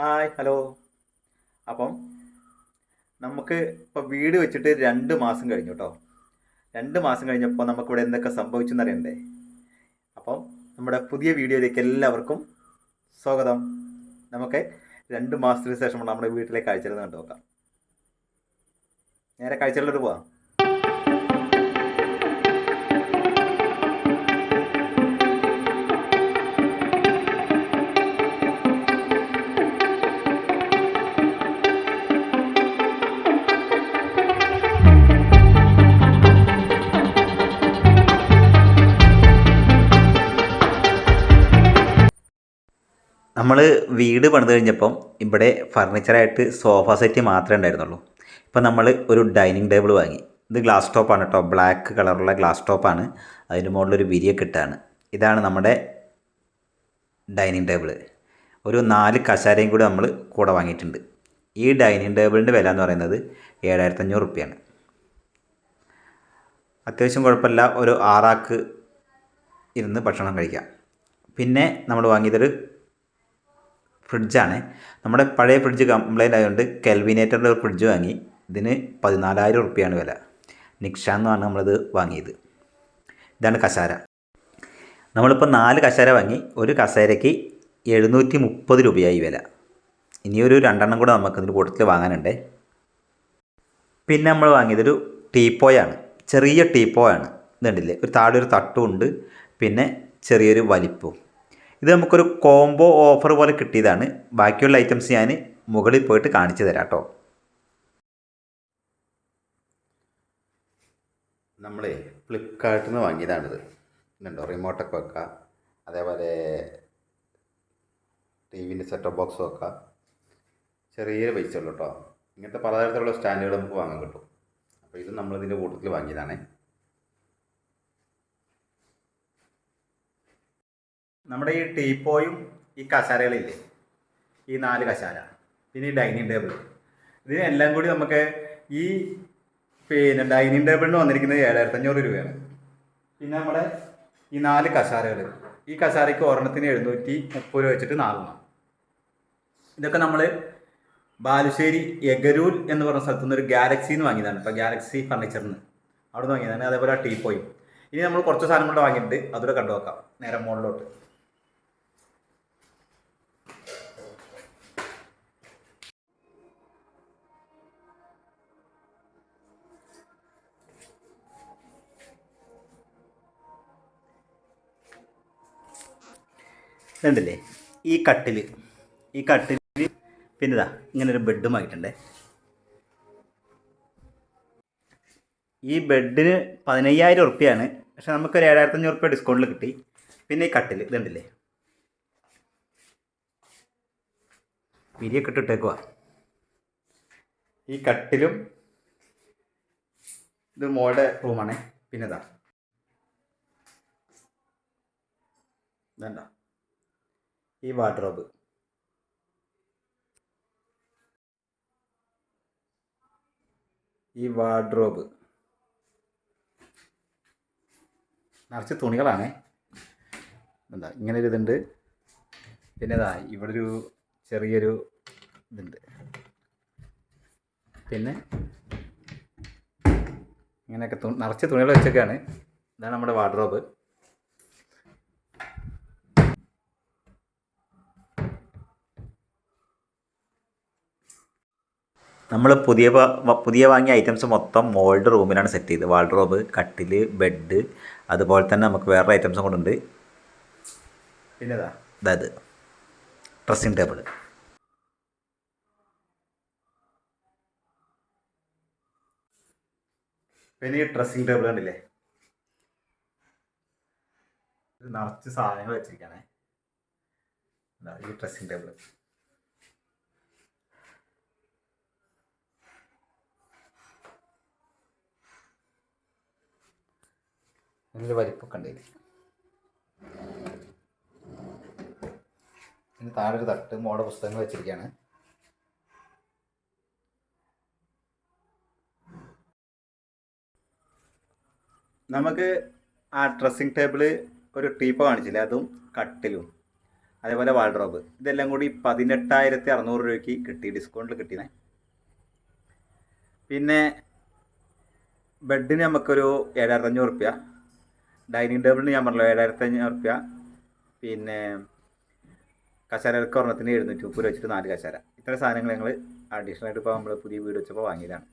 Hi hello. അപ്പം നമുക്ക് ഇപ്പോൾ വീട് വെച്ചിട്ട് രണ്ട് മാസം കഴിഞ്ഞു കേട്ടോ രണ്ട് മാസം കഴിഞ്ഞപ്പോൾ നമുക്കിവിടെ എന്തൊക്കെ സംഭവിച്ചു എന്നറിയണ്ടേ അപ്പം നമ്മുടെ പുതിയ വീഡിയോയിലേക്ക് എല്ലാവർക്കും സ്വാഗതം. നമുക്ക് രണ്ട് മാസത്തിന് ശേഷം നമ്മുടെ വീട്ടിലെ കാഴ്ചകൾ കണ്ടു നോക്കാം. നേരെ കാഴ്ചകളിലോട്ട് പോവാം. നമ്മൾ വീട് പണിത് കഴിഞ്ഞപ്പം ഇവിടെ ഫർണിച്ചറായിട്ട് സോഫ സെറ്റ് മാത്രമേ ഉണ്ടായിരുന്നുള്ളൂ. ഇപ്പം നമ്മൾ ഒരു ഡൈനിങ് ടേബിൾ വാങ്ങി. ഇത് ഗ്ലാസ് ടോപ്പാണ് കേട്ടോ. ബ്ലാക്ക് കളറുള്ള ഗ്ലാസ് ടോപ്പാണ്. അതിന്റെ മുകളിലൊരു വിരിയൊക്കെ ഇട്ടാണ്. ഇതാണ് നമ്മുടെ ഡൈനിങ് ടേബിൾ ഒരു നാല് കശാരയും കൂടി നമ്മൾ കൂടെ വാങ്ങിയിട്ടുണ്ട്. ഈ ഡൈനിങ് ടേബിളിന്റെ വില എന്ന് പറയുന്നത് ഏഴായിരത്തഞ്ഞൂറ് റുപ്യാണ്. അത്യാവശ്യം കുഴപ്പമില്ല. ഒരു ആറാക്ക് ഇരുന്ന് ഭക്ഷണം കഴിക്കാം. പിന്നെ നമ്മൾ വാങ്ങിയതൊരു ഫ്രിഡ്ജാണ്. നമ്മുടെ പഴയ ഫ്രിഡ്ജ് കംപ്ലൈന്റ് ആയതുകൊണ്ട് കെൽവിനേറ്ററിന്റെ ഒരു ഫ്രിഡ്ജ് വാങ്ങി. ഇതിന് പതിനാലായിരം റുപ്യാണ് വില. നിക്ഷ എന്നാണ് നമ്മളിത് വാങ്ങിയത്. ഇതാണ് കസാര. നമ്മളിപ്പോൾ നാല് കസാര വാങ്ങി. ഒരു കസേരയ്ക്ക് എഴുന്നൂറ്റി മുപ്പത് രൂപയായി വില. ഇനിയൊരു രണ്ടെണ്ണം കൂടെ നമുക്ക് ഇതിന്റെ കൂട്ടത്തിൽ വാങ്ങാനുണ്ട്. പിന്നെ നമ്മൾ വാങ്ങിയതൊരു ടീപ്പോയാണ്. ചെറിയ ടീപ്പോയാണ്. ഇതുണ്ടല്ലേ? ഒരു താഴെ ഒരു തട്ടും ഉണ്ട്. പിന്നെ ചെറിയൊരു വലിപ്പവും ഇത് നമുക്കൊരു കോംബോ ഓഫർ പോലെ കിട്ടിയതാണ്. ബാക്കിയുള്ള ഐറ്റംസ് ഞാൻ മുകളിൽ പോയിട്ട് കാണിച്ചു തരാം കേട്ടോ നമ്മളെ ഫ്ലിപ്കാർട്ടിൽ നിന്ന് വാങ്ങിയതാണിത്. ഇതുണ്ടോ? റിമോട്ടൊക്കെ വെക്കാം. അതേപോലെ ടി വിന്റെ സെറ്റപ്പ് ബോക്സ് വെക്കാം. ചെറിയ പൈസ ഉള്ളൂ കേട്ടോ ഇങ്ങനത്തെ പലതരത്തിലുള്ള സ്റ്റാൻഡുകൾ നമുക്ക് വാങ്ങാൻ കിട്ടും. അപ്പോൾ ഇത് നമ്മളിതിന്റെ കൂട്ടത്തിൽ വാങ്ങിയതാണേ. നമ്മുടെ ഈ ടീപ്പോയും ഈ കസാരകളില്ലേ? ഈ നാല് കസാര പിന്നെ ഈ ഡൈനിങ് ടേബിൾ. ഇതിനെല്ലാം കൂടി നമുക്ക് ഈ പിന്നെ ഡൈനിങ് ടേബിളിന് വന്നിരിക്കുന്നത് ഏഴായിരത്തഞ്ഞൂറ് രൂപയാണ്. പിന്നെ നമ്മുടെ ഈ നാല് കസാരകൾ ഈ കസാരയ്ക്ക് ഒരെണ്ണത്തിന് എഴുന്നൂറ്റി മുപ്പത് രൂപ വെച്ചിട്ട് നാലെണ്ണം. ഇതൊക്കെ നമ്മൾ ബാലുശ്ശേരി എഗരൂൽ എന്ന് പറഞ്ഞ സ്ഥലത്തു നിന്ന് ഒരു ഗാലക്സി എന്ന് വാങ്ങിയതാണ്. ഇപ്പോൾ ഗാലക്സി ഫർണിച്ചറിൽ നിന്ന് അവിടെ നിന്ന് വാങ്ങിയതാണ്. അതേപോലെ ആ ടീപ്പോയും. ഇനി നമ്മൾ കുറച്ച് സാധനം കൂടെ വാങ്ങിയിട്ടുണ്ട്. അതുകൂടെ കണ്ടു നോക്കാം നേരെ മുകളിലോട്ട്. ഇതുണ്ടല്ലേ ഈ കട്ടിൽ ഈ കട്ടിൽ പിന്നെ ഇതാ ഇങ്ങനെ ഒരു ബെഡും ആയിട്ടുണ്ടേ. ഈ ബെഡിന് പതിനയ്യായിരം ഉറുപ്പ്യാണ്. പക്ഷെ നമുക്കൊരു ഏഴായിരത്തഞ്ഞൂറ് റുപ്യ ഡിസ്കൗണ്ടിൽ കിട്ടി. പിന്നെ ഈ കട്ടിൽ ഇതുണ്ടല്ലേ പിരിയൊക്കെ ഇട്ടിട്ടേക്കുവാ. ഈ കട്ടിലും ഇത് മോളുടെ റൂമാണേ പിന്നെ ഇതാ. ഇതണ്ട? ഈ വാർഡ്രോബ്. ഈ വാർഡ്രോബ്. നിറച്ച് തുണികളാണേ. എന്താ ഇങ്ങനെ ഒരു ഇതുണ്ട്. പിന്നെ ഇതാ ഇവിടെ ഒരു ചെറിയൊരു ഇതുണ്ട്. പിന്നെ ഇങ്ങനെയൊക്കെ നിറച്ച് തുണികൾ വെച്ചൊക്കെയാണ്. ഇതാണ് നമ്മുടെ വാർഡ്രോബ്. നമ്മൾ പുതിയ പുതിയ വാങ്ങിയ ഐറ്റംസ് മൊത്തം മോൾഡ് റൂമിലാണ് സെറ്റ് ചെയ്തത്. വാൾഡ്രോബ് കട്ടിൽ ബെഡ് അതുപോലെ തന്നെ നമുക്ക് വേറെ ഐറ്റംസും കൂടെ ഉണ്ട് പിന്നെ അതായത് ഡ്രസ്സിങ് ടേബിൾ പിന്നെ ഈ ഡ്രസ്സിങ് ടേബിൾ കണ്ടില്ലേ? നിറച്ച് സാധനങ്ങൾ വെച്ചിരിക്കുകയാണേ ഈ ഡ്രസ്സിങ് ടേബിൾ ഇതിന്റെ വലിപ്പൊക്കെ ഉണ്ട് ഇതിന് താഴെ ഒരു തട്ട് മോടെ പുസ്തകങ്ങൾ വെച്ചിരിക്കുകയാണ് നമുക്ക് ആ ഡ്രസ്സിങ് ടേബിൾ ഒരു ടീപ്പ കാണിച്ചില്ലേ? അതും കട്ടിലും. അതേപോലെ വാൾഡ്രോബ് ഇതെല്ലാം കൂടി പതിനെട്ടായിരത്തി അറുന്നൂറ് രൂപയ്ക്ക് കിട്ടി. ഡിസ്കൗണ്ടിൽ കിട്ടിയേ. പിന്നെ ബെഡിന് നമുക്കൊരു ഏഴായിരത്തഞ്ഞൂറ് റുപ്യ. ഡൈനിങ് ടേബിളിന് ഞാൻ പറഞ്ഞു ഏഴായിരത്തി അഞ്ഞൂറ് റുപ്യ പിന്നെ കശാരകൾക്ക് ഒരെണ്ണത്തിന് എഴുന്നൂറ്റി മുപ്പത് വെച്ചിട്ട് നാല് കശാര. ഇത്ര സാധനങ്ങൾ ഞങ്ങൾ അഡീഷണൽ ആയിട്ട് ഇപ്പോൾ നമ്മൾ പുതിയ വീട് വെച്ചപ്പോൾ വാങ്ങിയതാണ്.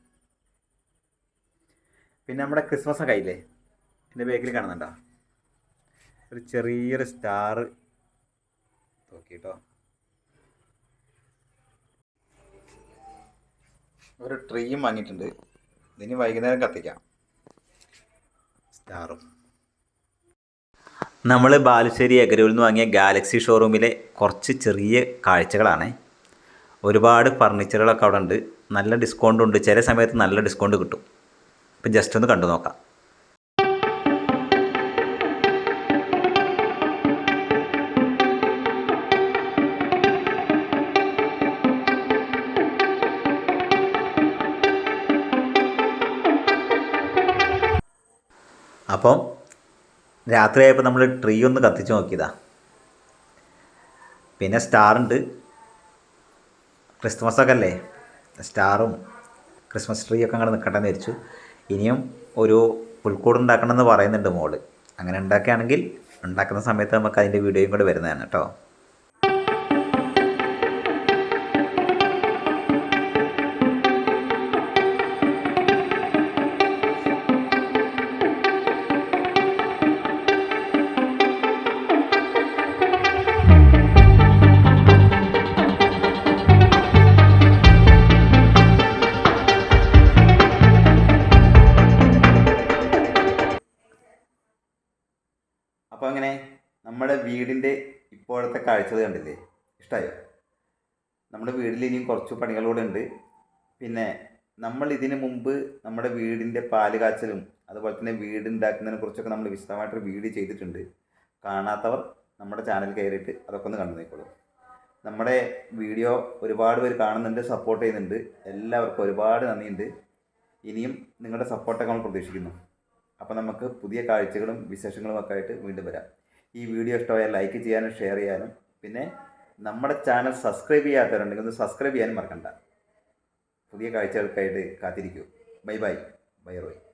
പിന്നെ നമ്മുടെ ക്രിസ്മസ് ഒക്കെ ആയില്ലേ എന്റെ ബേക്കിൽ കാണുന്നുണ്ടോ? ഒരു ചെറിയൊരു സ്റ്റാർ നോക്കിട്ടോ. ഒരു ട്രീയും വാങ്ങിയിട്ടുണ്ട്. ഇതിന് വൈകുന്നേരം കത്തിക്കാം. സ്റ്റാറും നമ്മൾ ബാലുശ്ശേരി എഗരൂരിൽ നിന്ന് വാങ്ങിയ ഗാലക്സി ഷോറൂമിലെ കുറച്ച് ചെറിയ കാഴ്ചകളാണ്. ഒരുപാട് ഫർണിച്ചറുകളൊക്കെ അവിടെ ഉണ്ട് നല്ല ഡിസ്കൗണ്ട് ഉണ്ട്. ചില സമയത്ത് നല്ല ഡിസ്കൗണ്ട് കിട്ടും. അപ്പം ജസ്റ്റ് ഒന്ന് കണ്ടു നോക്കാം. അപ്പം രാത്രിയായപ്പോൾ നമ്മൾ ട്രീ ഒന്ന് കത്തിച്ച് നോക്കിയതാ. പിന്നെ സ്റ്റാർ ഉണ്ട്. ക്രിസ്മസ് ഒക്കെ അല്ലേ? സ്റ്റാറും ക്രിസ്മസ് ട്രീ ഒക്കെ അങ്ങനെ നിൽക്കട്ടെ എന്ന് വിചാരിച്ചു. ഇനിയും ഒരു പുൽക്കൂട് ഉണ്ടാക്കണമെന്ന് പറയുന്നുണ്ട് മോൾ. അങ്ങനെ ഉണ്ടാക്കുകയാണെങ്കിൽ ഉണ്ടാക്കുന്ന സമയത്ത് നമുക്ക് അതിന്റെ വീഡിയോയും കൂടെ വരുന്നതാണ് കേട്ടോ. അപ്പോൾ അങ്ങനെ നമ്മുടെ വീടിന്റെ ഇപ്പോഴത്തെ കാഴ്ചകൾ കണ്ടില്ലേ? ഇഷ്ടമായോ നമ്മുടെ വീട്ടിൽ ഇനിയും കുറച്ച് പണികളൂടെ ഉണ്ട്. പിന്നെ നമ്മൾ ഇതിന് മുമ്പ് നമ്മുടെ വീടിന്റെ പാൽ കാച്ചലും അതുപോലെ തന്നെ വീട് ഉണ്ടാക്കുന്നതിനെ കുറിച്ചൊക്കെ നമ്മൾ വിശദമായിട്ടൊരു വീഡിയോ ചെയ്തിട്ടുണ്ട്. കാണാത്തവർ നമ്മുടെ ചാനൽ കയറിയിട്ട് അതൊക്കെ ഒന്ന് കണ്ടു നോക്കോളൂ നമ്മുടെ വീഡിയോ ഒരുപാട് പേര് കാണുന്നുണ്ട് സപ്പോർട്ട് ചെയ്യുന്നുണ്ട്. എല്ലാവർക്കും ഒരുപാട് നന്ദിയുണ്ട്. ഇനിയും നിങ്ങളുടെ സപ്പോർട്ടൊക്കെ നമ്മൾ പ്രതീക്ഷിക്കുന്നു. അപ്പോൾ നമുക്ക് പുതിയ കാഴ്ചകളും വിശേഷങ്ങളും ഒക്കെ ആയിട്ട് വീണ്ടും വരാം. ഈ വീഡിയോ ഇഷ്ടമായാൽ ലൈക്ക് ചെയ്യാനും ഷെയർ ചെയ്യാനും. പിന്നെ നമ്മുടെ ചാനൽ സബ്സ്ക്രൈബ് ചെയ്യാത്തവരുണ്ടെങ്കിൽ ഒന്ന് സബ്സ്ക്രൈബ് ചെയ്യാനും മറക്കണ്ട. പുതിയ കാഴ്ചകൾക്കായിട്ട് കാത്തിരിക്കൂ. Bye bye bye Roy